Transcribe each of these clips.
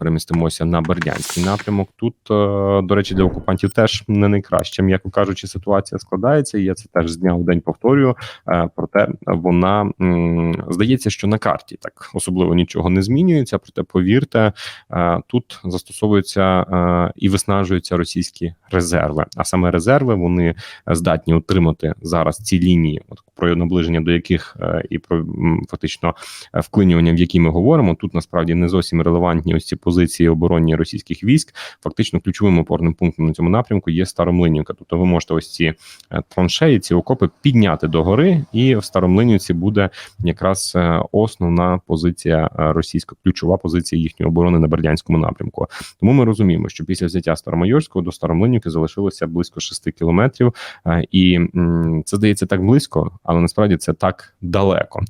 перемістимося на Бердянський напрямок. Тут, е, до речі, для окупантів теж не найкраще, м'яко кажучи, ситуація складається. Я це теж з дня в день повторюю. Е, Проте вона здається, що на карті так особливо нічого не змінюється. Проте, повірте, е, тут застосовуються і виснажуються російські резерви. А саме резерви вони здатні утримати зараз ці лінії, от про наближення до яких і про фактично вклинювання, в які ми говоримо. Тут насправді не зовсім релевантні ось ці позиції оборонні російських військ. Фактично, ключовим опорним пунктом на цьому напрямку є Старомлинівка. Тобто, ви можете ось ці е, траншеї, ці окопи підняти до гори, і в Старомлинівці буде якраз е, основна позиція е, російська, ключова позиція їхньої оборони на Бердянському напрямку. Тому ми розуміємо, що після взяття Старомайорського до Старомлинівки залишилося близько 6 кілометрів, і це здається так близько, але насправді це так далеко.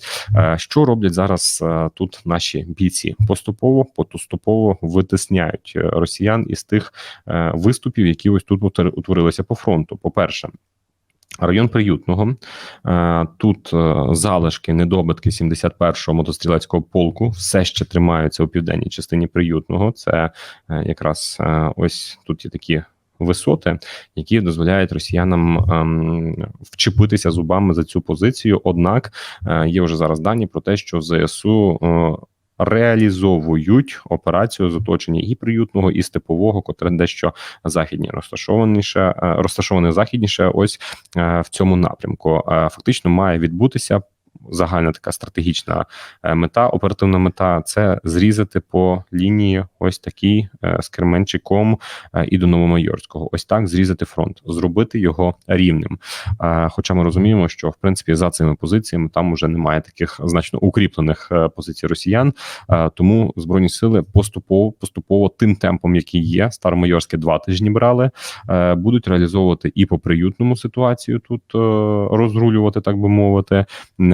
Що роблять зараз тут наші бійці? Поступово, витисняють е, росіян із тих е, виступів, які ось тут утворилися по фронту. По перше. Район приютного Е, тут залишки недобитки 71-го мотострілецького полку все ще тримаються у південній частині приютного. Це якраз ось тут є такі висоти, які дозволяють росіянам ем, вчепитися зубами за цю позицію. Однак є вже зараз дані про те, що ЗСУ. Реалізовують операцію з оточення і приютного, і степового, котре дещо західні розташованіше, е, розташоване західніше. Ось е, в цьому напрямку. Е, Фактично має відбутися загальна така стратегічна е, мета, оперативна мета це зрізати по лінії ось такий е, з Керменчиком е, і до Новомайорського. Ось так зрізати фронт, зробити його рівним. Е, Хоча ми розуміємо, що в принципі за цими позиціями там уже немає таких значно укріплених е, позицій росіян. Е, Тому збройні сили поступово поступово тим темпом, який є, Старомайорське два тижні брали, е, будуть реалізовувати і по приютному ситуацію тут е, розрулювати, так би мовити.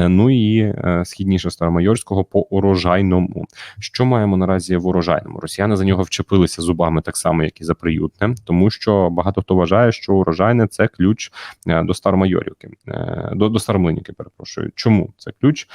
Ну і е, східніше Старомайорського по урожайному. Що маємо наразі в урожайному? Росіяни за нього вчепилися зубами так само, як і за приютне, тому що багато хто вважає, що урожайне це ключ е, до Старомайорівки, е, до, до Старомлинівки. Перепрошую. Чому це ключ?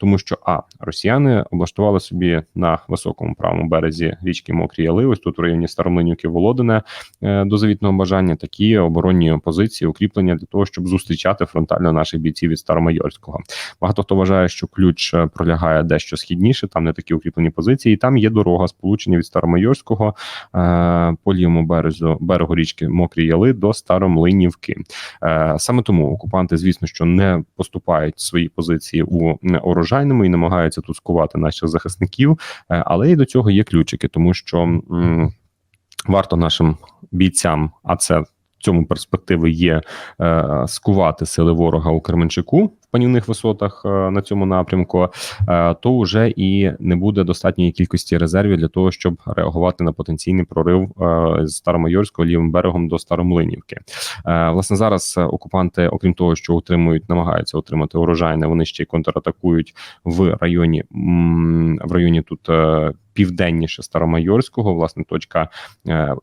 Тому що а росіяни облаштували собі на високому правому березі річки Мокрі Яли, ось тут в районі Старомлинівки Володине до завітного бажання такі оборонні позиції, укріплення для того, щоб зустрічати фронтально наших бійців від Старомайорського. Багато хто вважає, що ключ е, пролягає дещо східніше, там не такі укріплені позиції. І там є дорога сполучення від Старомайорського е, по лівому березу берегу річки Мокрі Яли до Старомлинівки. Е, саме тому окупанти, звісно, що не поступають свої позиції у м, урожайному і намагаються тут скувати наших захисників, е, але і до цього є ключики, тому що. м, Варто нашим бійцям, а це цьому перспективи є е, скувати сили ворога у Кременчуку в панівних висотах е, на цьому напрямку, е, то вже і не буде достатньої кількості резервів для того, щоб реагувати на потенційний прорив з Старомайорського лівим берегом до Старомлинівки. Власне, зараз окупанти, окрім того, що утримують, намагаються отримати урожайне, вони ще й контратакують в районі в районі тут. Південніше Старомайорського, власне, точка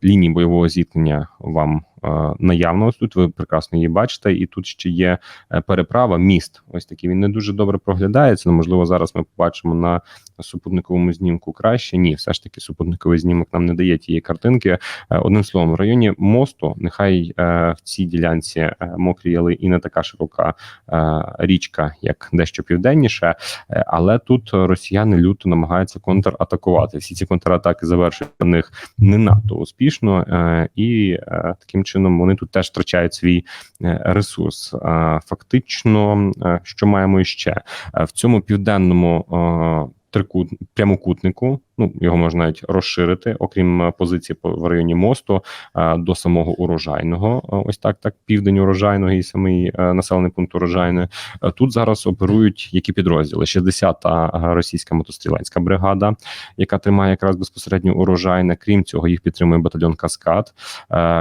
лінії бойового зіткнення вам е, наявно. Ось тут ви прекрасно її бачите, і тут ще є е, переправа, міст. Ось такий він не дуже добре проглядається. Ну, можливо, зараз ми побачимо на супутниковому знімку краще. Ні, все ж таки, супутниковий знімок нам не дає тієї картинки. Е, Одним словом, в районі мосту, нехай в цій ділянці мокрі яли і не така широка річка, як дещо південніше, але тут росіяни люто намагаються контратакувати. Всі ці контратаки завершують для них не надто успішно, і таким чином вони тут теж втрачають свій е, ресурс. Фактично, е, що маємо іще Е, в цьому південному. Трикут прямокутнику, ну його можна навіть розширити, окрім е, позиції по- в районі мосту е, до самого урожайного. Е, Ось так, так південь урожайного і самий населений пункт урожайної. Тут зараз оперують які підрозділи: 60-та російська мотострілецька бригада, яка тримає якраз безпосередньо урожайне. Крім цього, їх підтримує батальйон Каскад.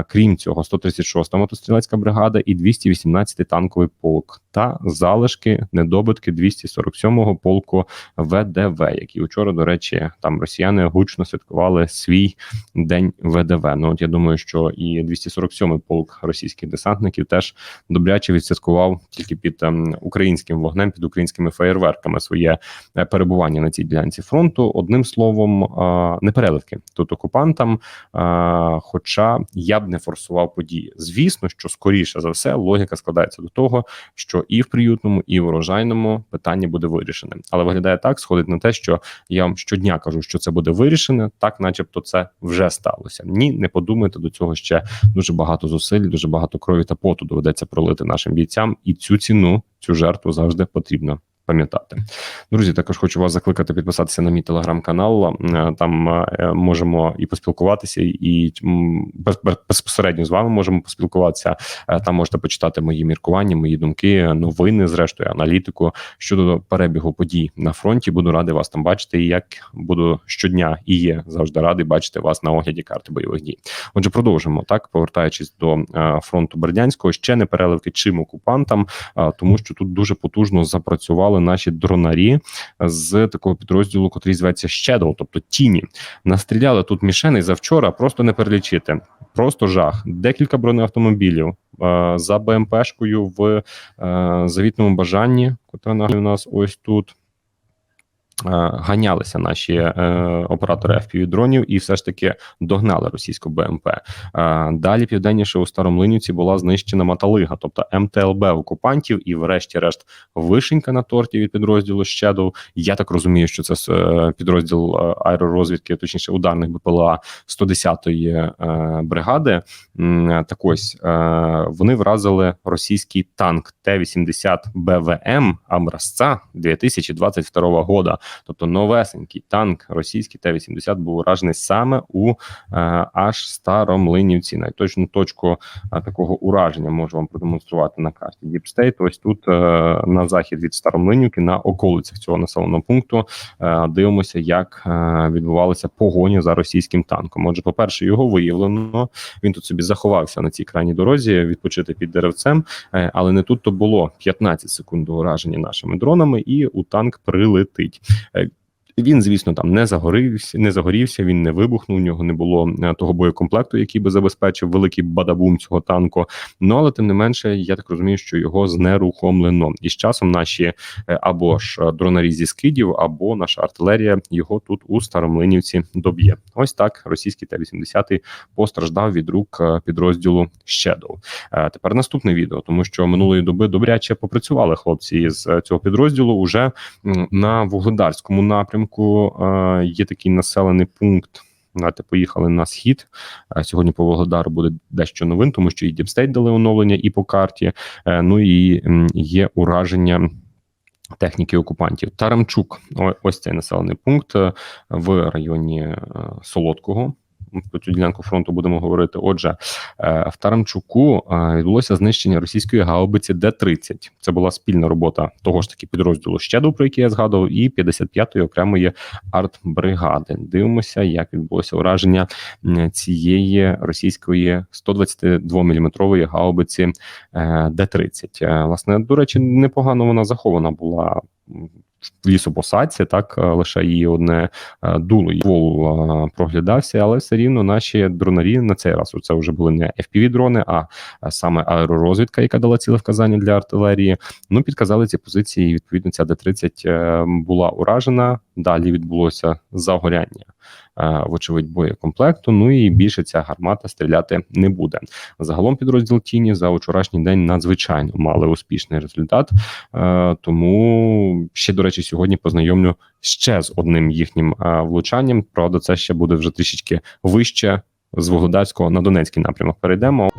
Крім цього, 136-та мотострілецька бригада і 218-й танковий полк та залишки недобитки 247-го полку ВДВ, який учора, до речі, там росіяни гучно святкували свій день ВДВ. Ну от я думаю, що і 247-й полк російських десантників теж добряче відсвяткував тільки під ем, українським вогнем, під українськими феєрверками своє е, перебування на цій ділянці фронту. Одним словом, е, не переливки тут окупантам. е, Хоча я б не форсував події. Звісно, що скоріше за все логіка складається до того, що і в приютному, і в урожайному питання буде вирішене. Але виглядає так, сходить на те, що я вам щодня кажу, що це буде вирішене, так, начебто, це вже сталося. Ні, не подумайте до цього ще дуже багато зусиль, дуже багато крові та поту доведеться пролити нашим бійцям, і цю ціну, цю жертву завжди потрібно. Пам'ятати, друзі, також хочу вас закликати підписатися на мій телеграм-канал. Е, Там е, можемо і поспілкуватися, і без- без- безпосередньо з вами можемо поспілкуватися. Е, Там можете почитати мої міркування, мої думки, новини, зрештою, аналітику щодо перебігу подій на фронті. Буду радий вас там бачити. І як буду щодня і є завжди радий бачити вас на огляді карти бойових дій. Отже, продовжимо так, повертаючись до фронту Бердянського, ще не переливки чим окупантам, тому що тут дуже потужно запрацювали наші дронарі з такого підрозділу, котрий зветься Shadow, тобто тіні. Настріляли тут мішени завчора, просто не перелічити. Просто жах. Декілька бронеавтомобілів е, за БМПшкою в е, завітному бажанні, котра у нас ось тут. Е, Ганялися наші е, оператори fpv дронів і все ж таки догнали російську БМП. Е, далі південніше у Старомлинівці була знищена Маталига, тобто МТЛБ окупантів, і, врешті-решт, вишенька на торті від підрозділу Shadow. Я так розумію, що це е, підрозділ е, аеророзвідки, точніше ударних БПЛА 110-ї е, бригади. Так ось е, вони вразили російський танк Т-80 БВМ Амразца 2022 года. Тобто новесенький танк російський Т-80 був уражений саме у е, аж Старомлинівці. Найточну точку е, такого ураження можу вам продемонструвати на карті State. Ось тут е, на захід від Старомлинівки, на околицях цього населеного пункту. Е, дивимося, як е, відбувалися погоні за російським танком. Отже, по-перше, його виявлено. Він тут собі заховався на цій крайній дорозі, відпочити під деревцем, е, але не тут то було 15 секунд до ураження нашими дронами, і у танк прилетить. uh, Він, звісно, там не загорівся, не загорівся, він не вибухнув. У нього не було е, того боєкомплекту, який би забезпечив великий бадабум цього танку. Ну але тим не менше, я так розумію, що його знерухомлено. І з часом наші е, або ж е, дронарі зі скидів, або наша артилерія його тут у Старомлинівці доб'є. Ось так російський Т-80 постраждав від рук підрозділу. Е, Тепер наступне відео, тому що минулої доби добряче попрацювали хлопці з цього підрозділу. Уже на вугледарському напрямку е, є такий населений пункт. Знаєте, поїхали на схід. Е, Сьогодні по Волгодару буде дещо новин, тому що і Діпстейт дали оновлення і по карті. Е, Ну і є ураження. Техніки окупантів Тарамчук, ось цей населений пункт в районі Солодкого. Про цю ділянку фронту будемо говорити. Отже, е, в Тарамчуку е, відбулося знищення російської гаубиці Д-30. Це була спільна робота того ж таки підрозділу Щеду, про який я згадував, і 55-ї окремої артбригади. Дивимося, як відбулося ураження цієї російської 122-мм гаубиці е, Д-30. Е, Власне, до речі, непогано вона захована була. Лісопосадці, так е, лише її одне е, дуло і вол е, проглядався, але все рівно наші дронарі на цей раз це вже були не fpv дрони, а саме аеророзвідка, яка дала ціле вказання для артилерії. Ну підказали ці позиції. Відповідно, ця Д-30 е, була уражена. Далі відбулося загоряння, вочевидь, боєкомплекту. Ну і більше ця гармата стріляти не буде. Загалом підрозділ тіні за вчорашній день надзвичайно мали успішний результат. Е, Тому ще до речі, сьогодні познайомлю ще з одним їхнім е, влучанням. Правда, це ще буде вже трішечки вище з Вугледарського на Донецький напрямок. Перейдемо.